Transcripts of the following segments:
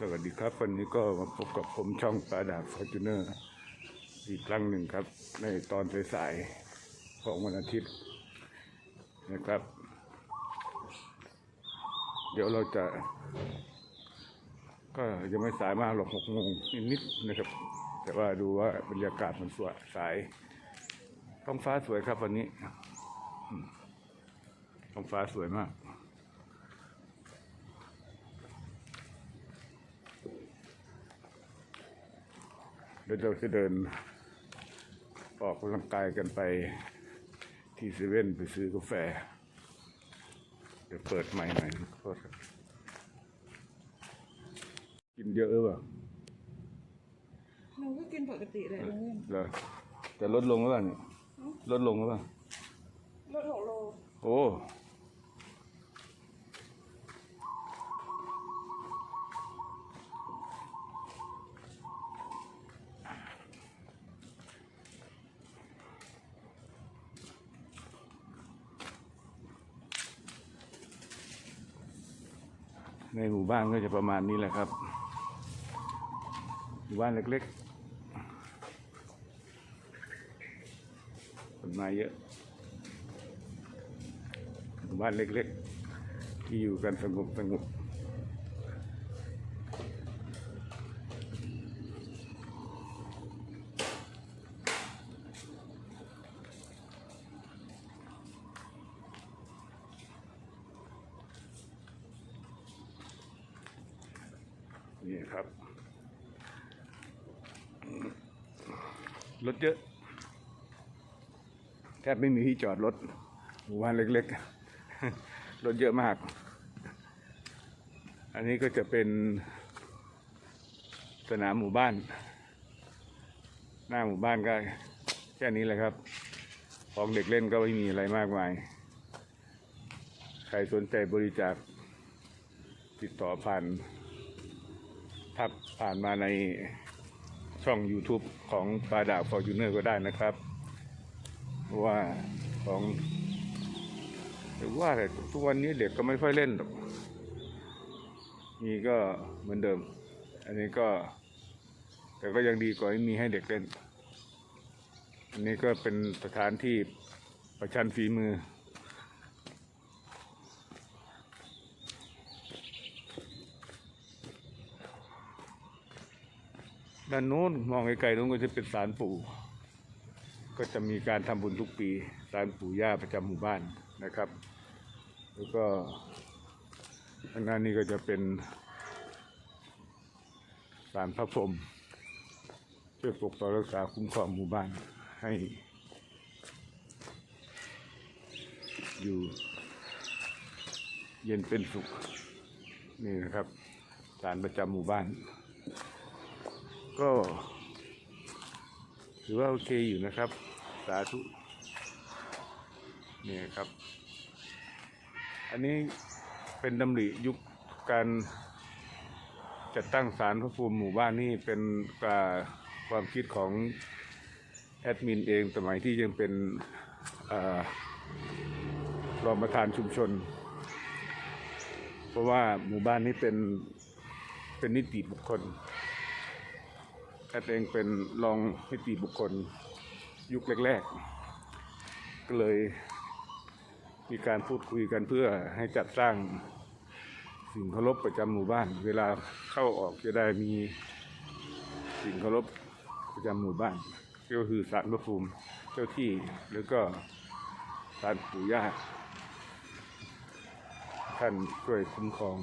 สวัสดีครับ วันนี้ก็มาพบกับผมช่องปลาดาบฟอร์จูเนอร์อีกครั้งหนึ่งครับ ในตอนสายๆของวันอาทิตย์นะครับ เดี๋ยวเราจะ ก็ยังไม่สายมากหรอกหกโมงนิดๆนะครับ แต่ว่าดูว่าบรรยากาศมันสวยสายท้องฟ้าสวยครับวันนี้ท้องฟ้าสวยมาก เดี๋ยวเราจะเดิน ออกกำลังกายกันไปที่เซเว่นไปซื้อกาแฟ เดี๋ยวเปิดใหม่หน่อยโทษครับกินเยอะหรือเปล่าหนูก็กินปกติเลยนะเนี่ยเหรอจะลดลงหรือเปล่าเนี่ยลดลงหรือเปล่า ลดหกโล โอ้ หมู่บ้านก็จะประมาณนี้แหละครับ หมู่บ้านเล็กๆต้นไม้เยอะ หมู่บ้านเล็กๆ ที่อยู่กันสงบสงบ นี่ครับ รถเยอะ แทบไม่มีที่จอดรถหมู่บ้านเล็กๆ รถเยอะมาก อันนี้ก็จะเป็นสนามหมู่บ้าน หน้าหมู่บ้านก็แค่นี้แหละครับ ของเด็กเล่นก็ไม่มีอะไรมากมาย ใครสนใจบริจาคติดต่อผ่าน ผ่านมาในช่อง YouTube ของปลาดาวฟอร์จูเนอร์ก็ได้นะครับ ว่าของหรือว่าแต่ทุกวันนี้เด็กก็ไม่ค่อยเล่นหรอกมีก็เหมือนเดิม อันนี้ก็ แต่ก็ยังดีกว่าไม่มีให้เด็กเล่น อันนี้ก็เป็นสถานที่ประชันฝีมือ ด้านโน้นมองไกลๆโน้นก็จะเป็นศาลปู่ ก็จะมีการทำบุญทุกปีศาลปู่ย่าประจำหมู่บ้านนะครับ แล้วก็ทางด้านนี้ก็จะเป็นศาลพระพรหมช่วยปกปักรักษาคุ้มครองหมู่บ้านให้ อยู่เย็นเป็นสุข นี่นะครับศาลประจำหมู่บ้าน ก็ถือว่าโอเคอยู่นะครับ สาธุนี่ครับ อันนี้เป็นดำริยุคการจัดตั้งศาลพระภูมิหมู่บ้านนี่เป็นการความคิดของแอดมินเองสมัยที่ยังเป็นอรองประธานชุมชน เพราะว่าหมู่บ้านนี้เป็นเป็นนิติบุคคล แอดเองเป็นรองนิติบุคคลยุคแรกๆ ก็เลยมีการพูดคุยกันเพื่อให้จัดสร้างสิ่งเคารพประจำหมู่บ้าน เวลาเข้าออกจะได้มีสิ่งเคารพประจำหมู่บ้าน ก็คือศาลพระภูมิเจ้าที่แล้วก็ศาลปู่ย่าท่านช่วยคุ้มครอง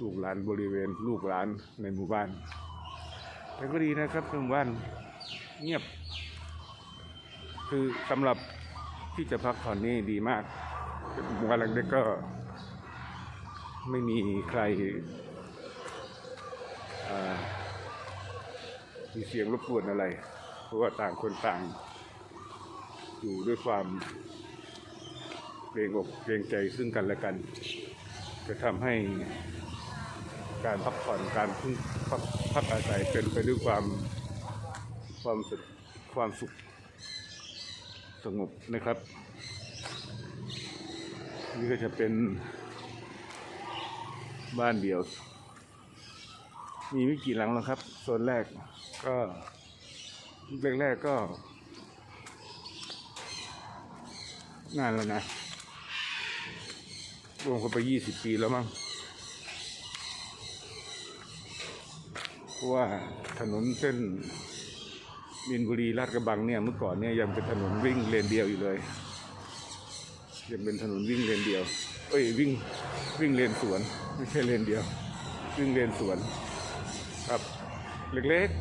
ลูกหลานบริเวณลูกหลานในหมู่บ้าน แต่ก็ดีนะครับหมู่บ้านเงียบ คือสำหรับที่จะพักผ่อนนี่ดีมากหมู่บ้านเล็กก็ ไม่มีใครมีเสียงรบกวนอะไร เพราะว่าต่างคนต่าง อยู่ด้วยความเกรงอกเกรงใจซึ่งกันและกัน จะทำให้ การพักผ่อนการพึ่งพักพักอาศัยเป็นไปด้วยความความสุขความสุขสงบนะครับ นี่ก็จะเป็นบ้านเดี่ยว มีไม่กี่หลังหรอกครับโซนแรกก็แรกๆก็นานแล้วนะรวมกันไปยี่สิบปีแล้วมั้ง เพราะว่าถนนเส้นมินบุรีลาดกระบังเนี่ยเมื่อก่อนเนี่ยยังเป็นถนนวิ่งเลนเดียวอยู่เลย ยังเป็นถนนวิ่งเลนเดียว เอ้ยวิ่งวิ่งเลนสวน ไม่ใช่เลนเดียว วิ่งเลนสวน ครับเล็กๆ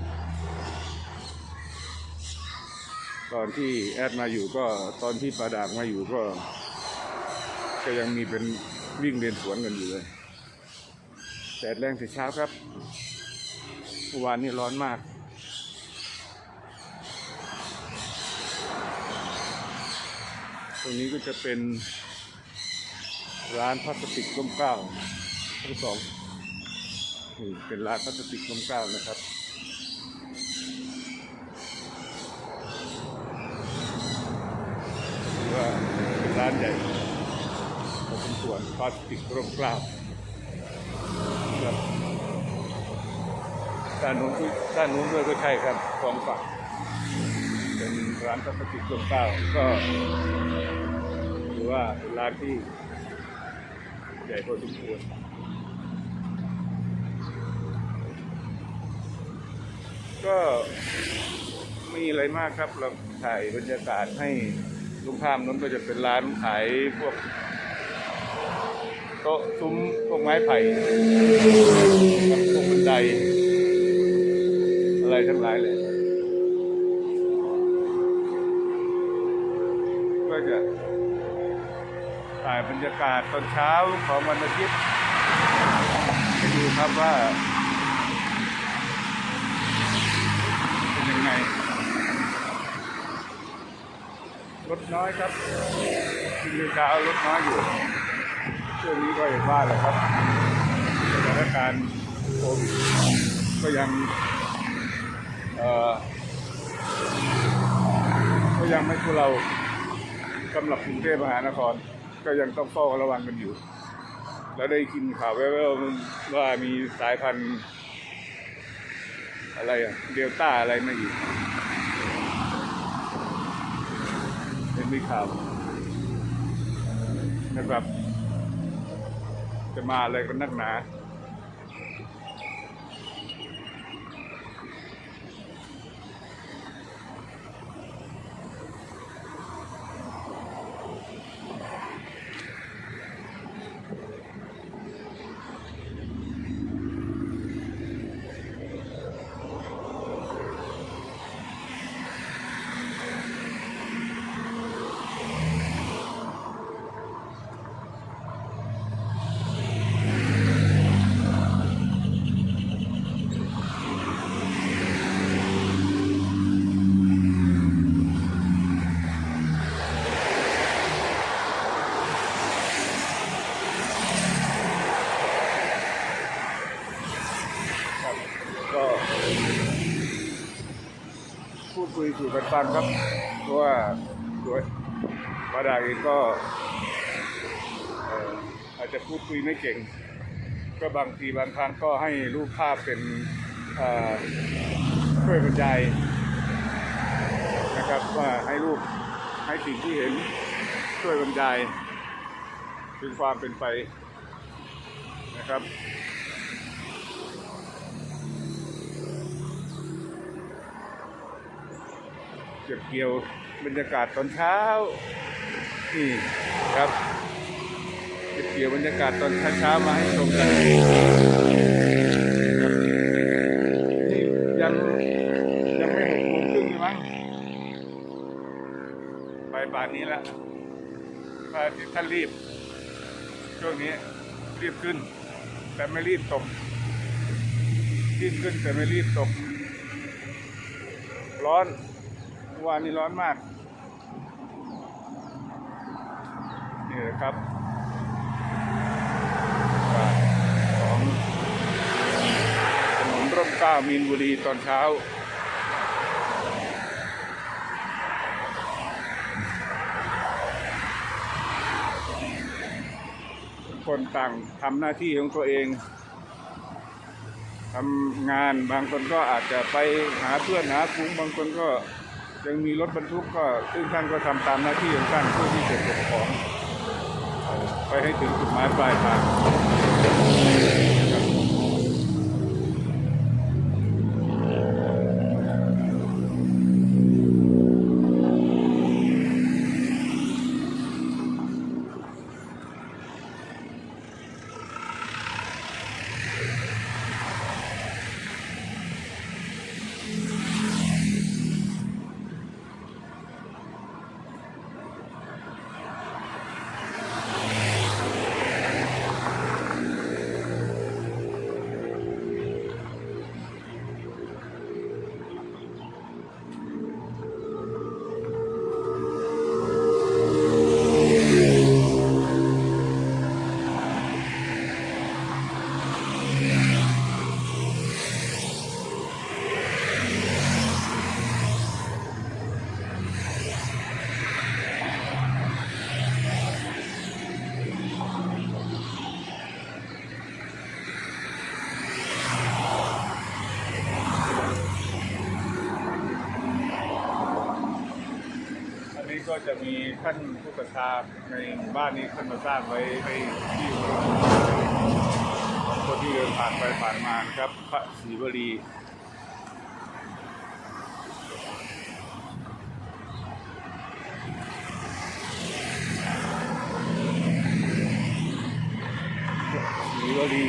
ตอนที่แอดมาอยู่ก็ตอนที่ปาดากมาอยู่ก็ ก็ยังมีเป็นวิ่งเลนสวนกันอยู่เลยแดดแรงแต่เช้าครับ เมื่อวานนี้ร้อนมาก ตรงนี้ก็จะเป็นร้านพลาสติกร่มเกล้าทั้งสองนี่เป็นร้านพลาสติกร่มเกล้านะครับว่าเป็นร้านใหญ่พองสมควรพลาสติกร่มเกล้าครับ ด้านนู้นด้านนู้นด้วยก็ใช่ครับสองฝั่งเป็นร้านพลาสติกร่มเก้าก็ถือว่าเป็นร้านที่ใหญ่พอสมควรก็ไม่มีอะไรมากครับ เราถ่ายบรรยากาศให้ลุงข้ามนั้นก็จะเป็นร้านขายพวกโต๊ะซุ้มพวกไม้ไผ่กับพวกบันได อะไรทั้งหลายเลยก็จะถ่ายบรรยากาศตอนเช้าของวันอาทิตย์ให้ดูครับว่า เป็นยังไงรถน้อยครับที่เช้ารถน้อยอยู่ช่วงนี้ก็เห็นว่าแหละครับสถานการณ์โควิดก็ยัง ก็ยังไม่ทุเราสำหรับกรุงเทพมหานคร ก็ยังต้องเฝ้าระวังกันอยู่ แล้วได้กินข่าวแว่วๆว่ามีสายพันธุ์อะไรอะเดลต้าอะไรมาอีกเป็นมีข่าวนะครับ จะมาอะไรกันนักหนา คุยสู่กันฟังครับเพราะว่าตัวมาดาเองก็อาจจะพูดคุยไม่เก่ง ก็บางทีบางครั้งก็ให้รูปภาพเป็นเอ่อช่วยบรรยายนะครับว่าให้รูปให้สิ่งที่เห็นช่วยบรรยายถึงความเป็นไปนะครับ เก็บเกี่ยวบรรยากาศตอนเช้า นี่ครับเก็บเกี่ยวบรรยากาศตอนเช้ามาให้ชมกันนี่ยังยังไม่หกโมงครึ่งเลยมั้งไปป่านนี้ล้วพระอาทิตย์ท่านรีบ ช่วงนี้รีบขึ้น แต่ไม่รีบตกรีบขึ้นแต่ไม่รีบตก ร้อน วานนี้ร้อนมาก นี่แหละครับของถนนร่มเก้ามีนบุรีตอนเช้าคนต่างทำหน้าที่ของตัวเองทำงานบางคนก็อาจจะไปหาเพื่อนหาฟุ้งบางคนก็ ยังมีรถบรรทุกก็ซึ่งท่านก็ทำตามหน้าที่ของท่านเพื่อที่จะเก็บของ ไปให้ถึงจุดหมายปลายทาง จะมีท่านผู้ประชาในหมู่บ้านนี้ท่านมาสร้างไว้ให้ที่ของคนที่เดินผ่านไปผ่านมานะครับ พระศรีวลีศรีวลี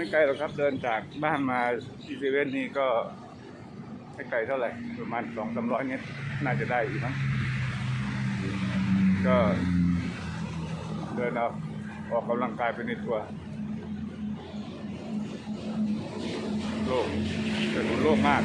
ก็ ไม่ไกลหรอกครับ เดินจากบ้านมาที่เซเว่นนี่ก็ไม่ไกลเท่าไหร่ ประมาณสองสามร้อยเมตรน่าจะได้อีกมั้งก็เดินเอาออกกำลังกายไปในตัวโลกถนนโลกมาก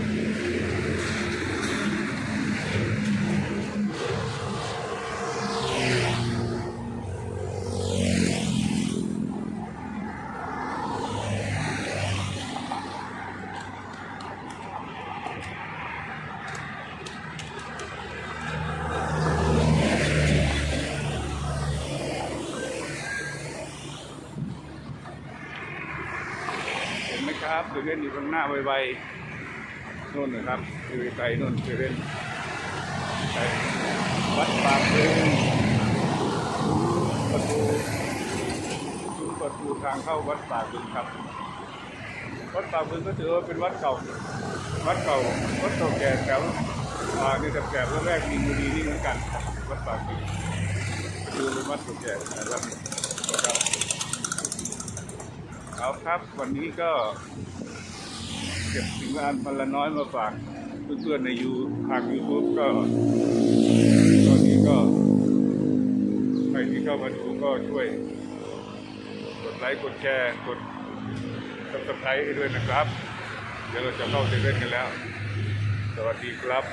ครับเซเว่นอยู่ข้างหน้าไวๆนู่นนะครับอยู่ไกลนู่นเซเว่นไปวัดปากเึงประตูประตูทางเข้าวัดปากบึงครับ วัดปากบึงก็ถือว่าเป็นวัดเก่า วัดเก่า วัดเก่าแก่แถวอ่าในแถบแรกมีมูดีนี่เหมือนกัน วัดปากบึงคือเป็นวัดเก่าแก่แต่วัดหนึ่งนะครับาครับ วันนี้ก็ เก็บสิ่งงานพันละน้อยมาฝากเพื่อนๆในยูทางยูทูบก็ ตอนนี้ก็ใครที่เข้ามาดูก็ช่วย กดไลค์กดแชร์กดซับสไครต์ให้ด้วยนะครับ เดี๋ยวเราจะเข้าเซเว่นกันแล้ว สวัสดีครับ